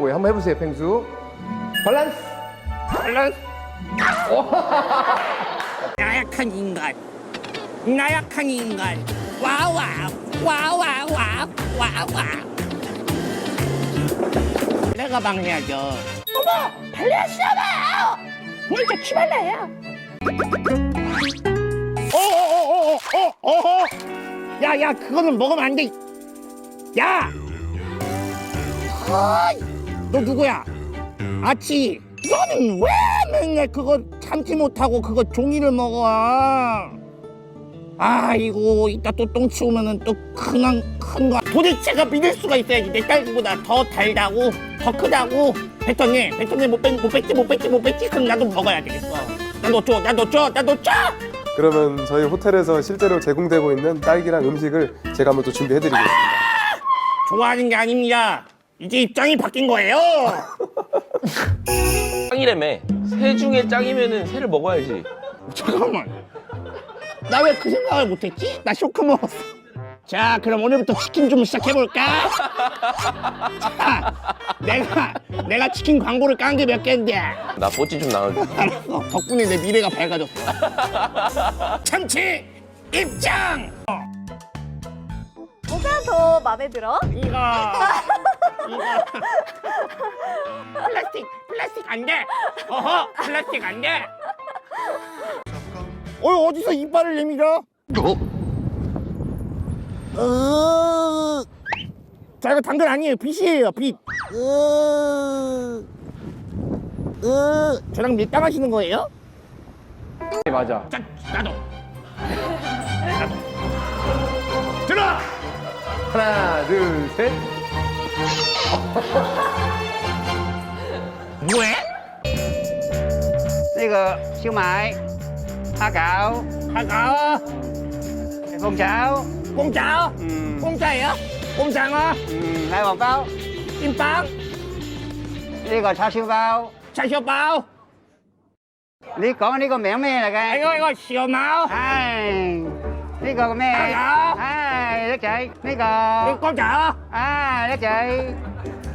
거예요. 한번 해보세요, 펭수. 밸런스. 밸런스. 나약한 인간. 나약한 인간. 와와 와와와 와와 내가 방해하죠. 어머 발레하시나봐요! 먼저 치말라요? 어어어어어어. 야 야 그거는 먹으면 안 돼. 야! 어이, 너 누구야? 아치 너는 왜 맨날 그거 참지 못하고 그거 종이를 먹어? 아이고 이따 또 똥 치우면은 또 큰한 큰거. 도대체가 믿을 수가 있어야지. 내 딸보다 더 달다고 더 크다고. 뱉었니 뱉었니 못, 뺐, 못 뺐지 못 뺐지 못 뺐지? 그럼 나도 먹어야 되겠어. 나도 줘 나도 줘 나도 줘 그러면 저희 호텔에서 실제로 제공되고 있는 딸기랑 음식을 제가 한번 또 준비해드리겠습니다. 좋아하는 게 아닙니다 이제 입장이 바뀐 거예요 짱이라며 새 중에 짱이면은 새를 먹어야지 잠깐만. 나 왜 그 생각을 못했지? 나 쇼크 먹었어. 자, 그럼 오늘부터 치킨 좀 시작해볼까? 자, 내가, 내가 치킨 광고를 깐 게 몇 개인데. 나 뽀찌 좀 나눠줘 알았어. 덕분에 내 미래가 밝아졌어. 참치 입장! 뭐가 더 마음에 들어? 이거, 이거. 플라스틱, 플라스틱 안 돼! 어허, 플라스틱 안 돼! 어, 어디서 이빨을 내밀어? 어. 자, 이거 당근 아니에요. 빛이에요, 빛. 어. 어. 저랑 밀당하시는 거예요? 네, 맞아. 자, 나도. 나도. 들어! 하나, 둘, 셋. 喂？呢个烧卖虾狗。虾狗啊。凤爪凤爪嗯。公仔啊？凤爪啊？嗯奶黄包。煎包。呢个叉烧包。叉烧包。你讲呢个名咩嚟嘅？呢个个小猫。系。呢个咩？咩狗。哎一仔。呢个。你光爪啊一仔。